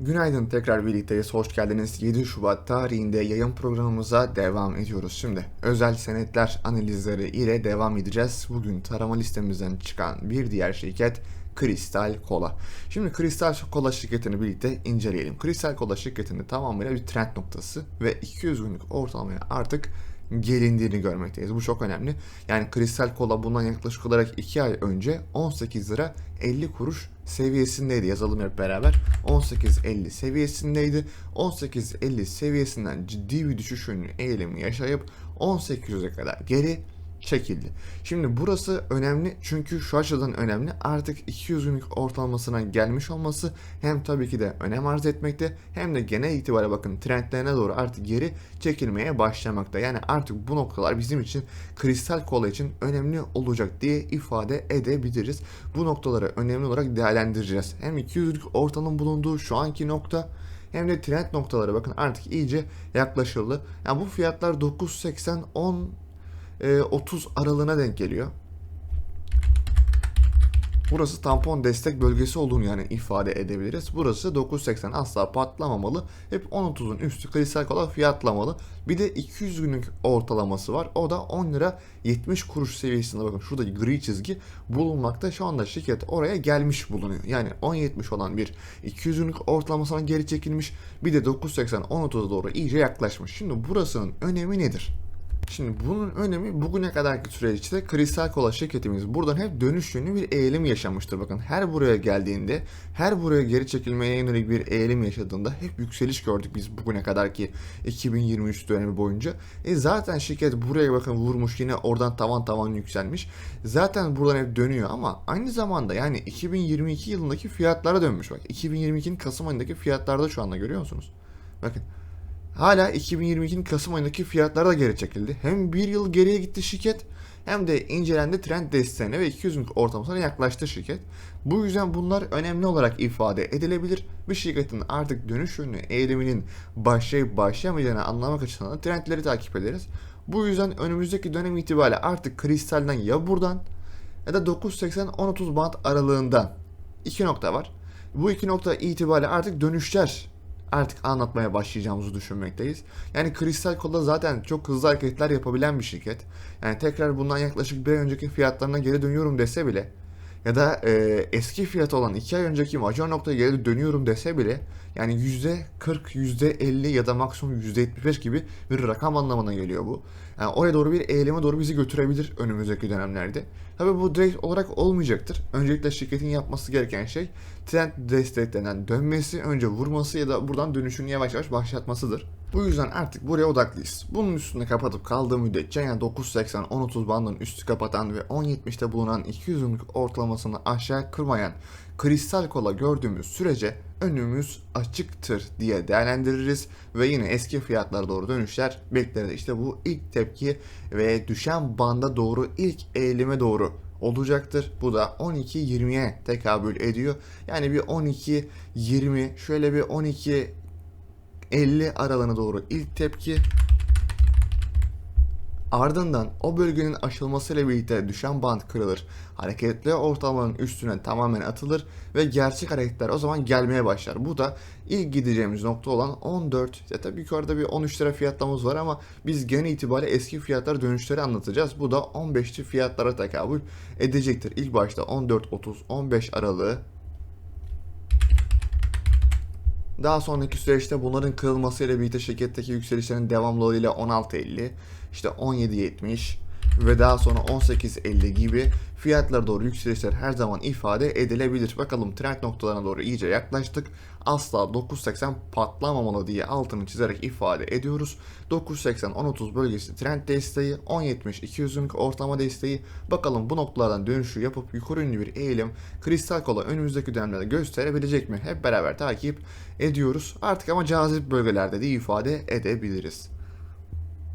Günaydın tekrar birlikteyiz. Hoş geldiniz. 7 Şubat tarihinde yayın programımıza devam ediyoruz. Şimdi özel senetler analizleri ile devam edeceğiz. Bugün tarama listemizden çıkan bir diğer şirket Kristal Kola. Şimdi Kristal Kola şirketini birlikte inceleyelim. Kristal Kola şirketinde tamamıyla bir trend noktası ve 200 günlük ortalamaya artık gelindiğini görmekteyiz. Bu çok önemli. Yani kristal kola bundan yaklaşık olarak 2 ay önce 18 lira 50 kuruş seviyesindeydi. Yazalım hep beraber. 18.50 seviyesindeydi. 18.50 seviyesinden ciddi bir düşüşün eğilimi yaşayıp 1800'e kadar geri çekildi. Şimdi burası önemli çünkü şu açıdan önemli. Artık 200 günlük ortalamasına gelmiş olması hem tabii ki de önem arz etmekte hem de genel itibariyle bakın trendlerine doğru artık geri çekilmeye başlamakta. Yani artık bu noktalar bizim için kristal kola için önemli olacak diye ifade edebiliriz. Bu noktaları önemli olarak değerlendireceğiz. Hem 200 günlük ortalama bulunduğu şu anki nokta hem de trend noktaları bakın artık iyice yaklaşıldı. Yani bu fiyatlar 9.80 10 30 aralığına denk geliyor. Burası tampon destek bölgesi olduğunu yani ifade edebiliriz. Burası 9.80 asla patlamamalı. Hep 10.30'un üstü kristal kola fiyatlamalı. Bir de 200 günlük ortalaması var. O da 10 lira 70 kuruş seviyesinde bakın şurada gri çizgi bulunmakta. Şu anda şirket oraya gelmiş bulunuyor. Yani 10.70 olan bir 200 günlük ortalamasına geri çekilmiş. Bir de 9.80 10.30'a doğru iyice yaklaşmış. Şimdi burasının önemi nedir? Şimdi bunun önemi bugüne kadarki süreçte Kristal Kola şirketimiz buradan hep dönüş yönlü bir eğilim yaşamıştır. Bakın her buraya geldiğinde, her buraya geri çekilmeye yönelik bir eğilim yaşadığında hep yükseliş gördük biz bugüne kadarki 2023 dönemi boyunca. E zaten şirket buraya bakın vurmuş yine oradan tavan tavan yükselmiş. Zaten buradan hep dönüyor ama aynı zamanda yani 2022 yılındaki fiyatlara dönmüş bak. 2022'nin Kasım ayındaki fiyatlarda şu anda görüyor musunuz? Bakın Hala 2022'nin Kasım ayındaki fiyatlar da geri çekildi. Hem bir yıl geriye gitti şirket hem de incelendi trend desteğine ve 200 günlük ortalamasına yaklaştı şirket. Bu yüzden bunlar önemli olarak ifade edilebilir. Bir şirketin artık dönüş yönlü eğiliminin başlayıp başlamayacağını anlamak açısından trendleri takip ederiz. Bu yüzden önümüzdeki dönem itibariyle artık kristalden ya buradan ya da 9.80-10.30 band aralığından iki nokta var. Bu iki nokta itibariyle artık dönüşler artık anlatmaya başlayacağımızı düşünmekteyiz. Yani Kristal Kola zaten çok hızlı hareketler yapabilen bir şirket. Yani tekrar bundan yaklaşık bir ay önceki fiyatlarına geri dönüyorum dese bile ya da e, eski fiyat olan 2 ay önceki major noktaya geri dönüyorum dese bile yani %40, %50 ya da maksimum %75 gibi bir rakam anlamına geliyor bu. Yani oraya doğru bir eğilime doğru bizi götürebilir önümüzdeki dönemlerde. Tabi bu direkt olarak olmayacaktır. Öncelikle şirketin yapması gereken şey trend desteklenen dönmesi, önce vurması ya da buradan dönüşünü yavaş yavaş başlatmasıdır. Bu yüzden artık buraya odaklıyız. Bunun üstünde kapatıp kaldığı müddetçe yani 9.80-10.30 bandının üstü kapatan ve 10.70'te bulunan 200 günlük ortalamasını aşağı kırmayan kristal kola gördüğümüz sürece önümüz açıktır diye değerlendiririz ve yine eski fiyatlara doğru dönüşler bekleriz. İşte bu ilk tepki ve düşen banda doğru ilk eğilime doğru olacaktır. Bu da 12-20'ye tekabül ediyor. Yani bir 12-20 şöyle bir 12 50 aralığına doğru ilk tepki Ardından o bölgenin aşılmasıyla birlikte düşen band kırılır. Hareketli ortalamanın üstüne tamamen atılır ve gerçek hareketler o zaman gelmeye başlar. Bu da ilk gideceğimiz nokta olan 14. Ya tabii yukarıda bir 13 lira fiyatlamamız var ama biz genel itibariyle eski fiyatlar dönüşleri anlatacağız. Bu da 15'li fiyatlara tekabül edecektir. İlk başta 14-30-15 aralığı daha sonraki süreçte bunların kırılmasıyla birlikte şirketteki yükselişlerin devamlılığıyla 16.50, işte 17.70 ve daha sonra 18.50 gibi fiyatlara doğru yükselişler her zaman ifade edilebilir. Bakalım trend noktalarına doğru iyice yaklaştık. Asla 9.80 patlamamalı diye altını çizerek ifade ediyoruz. 9.80-10.30 bölgesi trend desteği, 10.70 200 günlük ortalama desteği. Bakalım bu noktalardan dönüşü yapıp yukarı yönlü bir eğilim kristal kola önümüzdeki dönemlerde gösterebilecek mi? Hep beraber takip ediyoruz. Artık ama cazip bölgelerde de ifade edebiliriz.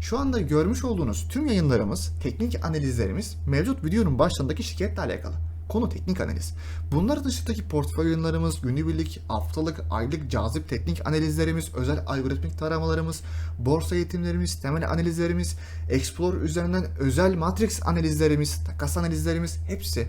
Şu anda görmüş olduğunuz tüm yayınlarımız, teknik analizlerimiz mevcut videonun başlarındaki şirketle alakalı. Konu teknik analiz. Bunlar dışındaki portföy yayınlarımız, günübirlik, haftalık, aylık cazip teknik analizlerimiz, özel algoritmik taramalarımız, borsa eğitimlerimiz, temel analizlerimiz, Explorer üzerinden özel matrix analizlerimiz, takas analizlerimiz hepsi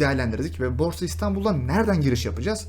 değerlendirdik ve Borsa İstanbul'da nereden giriş yapacağız